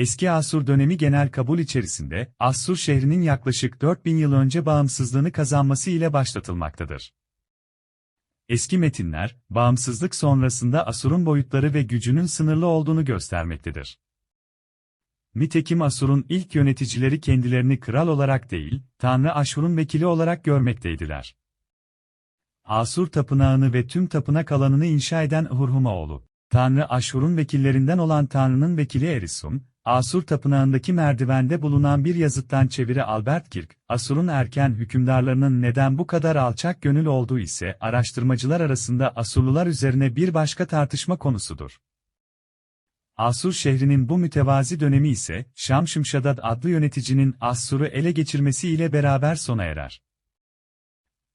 eski Asur dönemi genel kabul içerisinde, Assur şehrinin yaklaşık 4000 yıl önce bağımsızlığını kazanması ile başlatılmaktadır. Eski metinler, bağımsızlık sonrasında Asur'un boyutları ve gücünün sınırlı olduğunu göstermektedir. Nitekim Asur'un ilk yöneticileri kendilerini kral olarak değil, Tanrı Aşur'un vekili olarak görmekteydiler. Asur tapınağını ve tüm tapınak alanını inşa eden Hurhumaoğlu, Tanrı Aşur'un vekillerinden olan Tanrı'nın vekili Erisum, Asur tapınağındaki merdivende bulunan bir yazıttan çeviri Albert Kirk, Asur'un erken hükümdarlarının neden bu kadar alçak gönül olduğu ise araştırmacılar arasında Asurlular üzerine bir başka tartışma konusudur. Asur şehrinin bu mütevazi dönemi ise, Şamşımşadad adlı yöneticinin Assur'u ele geçirmesi ile beraber sona erer.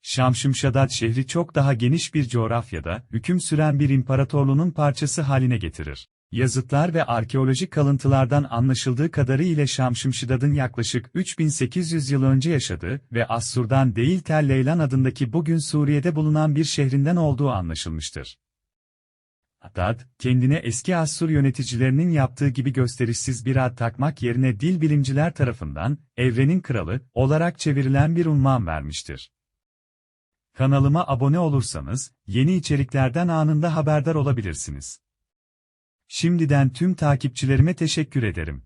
Şamşımşadad şehri çok daha geniş bir coğrafyada, hüküm süren bir imparatorluğun parçası haline getirir. Yazıtlar ve arkeolojik kalıntılardan anlaşıldığı kadarıyla Şamşımşadad'ın yaklaşık 3800 yıl önce yaşadığı ve Assur'dan değil Tel Leylan adındaki bugün Suriye'de bulunan bir şehrinden olduğu anlaşılmıştır. Haddad, kendine eski Assur yöneticilerinin yaptığı gibi gösterişsiz bir ad takmak yerine dil bilimciler tarafından, evrenin kralı, olarak çevrilen bir unvan vermiştir. Kanalıma abone olursanız, yeni içeriklerden anında haberdar olabilirsiniz. Şimdiden tüm takipçilerime teşekkür ederim.